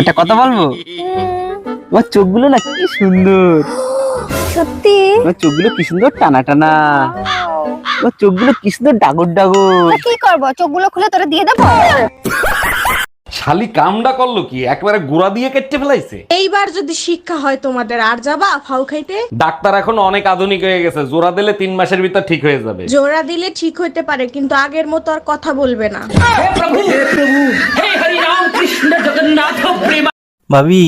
একটা কথা বলব? তোমার চোখগুলো না কি সুন্দর। সত্যি? তোমার চোখগুলো কি সুন্দর টানা টানা তোমার চোখগুলো কি সুন্দর ডাগর ডাগর। কি করব? চোখগুলো খুলে তোরা দিয়ে দেবো? শালি কামডা করল কি? একবারে গুড়া দিয়ে কেটে ফেলাইছে? এইবার যদি শিক্ষা হয় তোমাদের আর যাবা ফাউ খাইতে? ডাক্তার এখন অনেক আধুনিক হয়ে গেছে জোড়া দিলে তিন মাসের ভিতর ঠিক হয়ে যাবে। জোড়া দিলে ঠিক হইতে পারে কিন্তু আগের মতো আর কথা বলবে না। ভাবি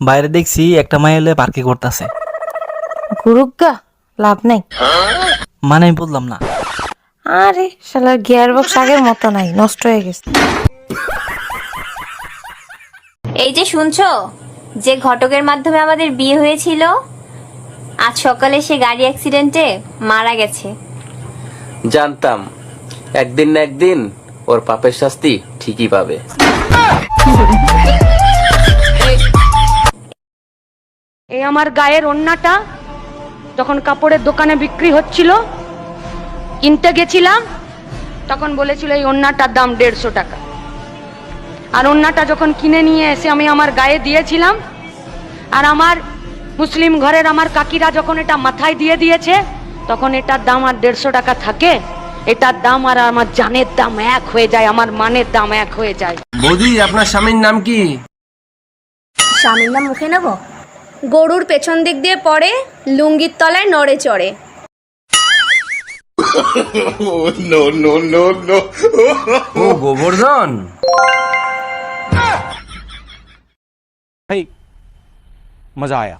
বাইরে দেখছি একটা মাই এলে পার্কে করতেছে গুরুগা লাভ নাই। মানে আমি বললাম না। আরে শালার গিয়ার বক্স আগের মতো নাই নষ্ট হয়ে গেছে। এই যে শুনছো? যে ঘটকের মাধ্যমে আমাদের বিয়ে হয়েছিল আজ সকালে সে গাড়ি অ্যাক্সিডেন্টে মারা গেছে। জানতাম একদিন না একদিন ওর পাপের শাস্তি ঠিকই পাবে। এই আমার গায়ের ওন্নাটা যখন কাপড়ের দোকানে বিক্রি হচ্ছিল কিনতে গেছিলাম তখন বলেছিল এই ওন্নাটার দাম দেড়শো টাকা। আর ওন্নাটা যখন কিনে নিয়ে এসে আমি আমার গায়ে দিয়েছিলাম আর আমার মুসলিম ঘরের আমার কাকিরা যখন এটা মাথায় দিয়ে দিয়েছে তখন এটার দাম আর দেড়শো টাকা থাকে। এটার দাম আর আমার জানের দাম এক হয়ে যায় আমার মানের দাম এক হয়ে যায়। বৌদি আপনার স্বামীর নাম কি? স্বামীর নাম মুখে নেব? গরুর পেছন দিক দিয়ে পড়ে লুঙ্গির তলায় নড়ে চড়ে। ও গোবর্ধন। मज़ा आया।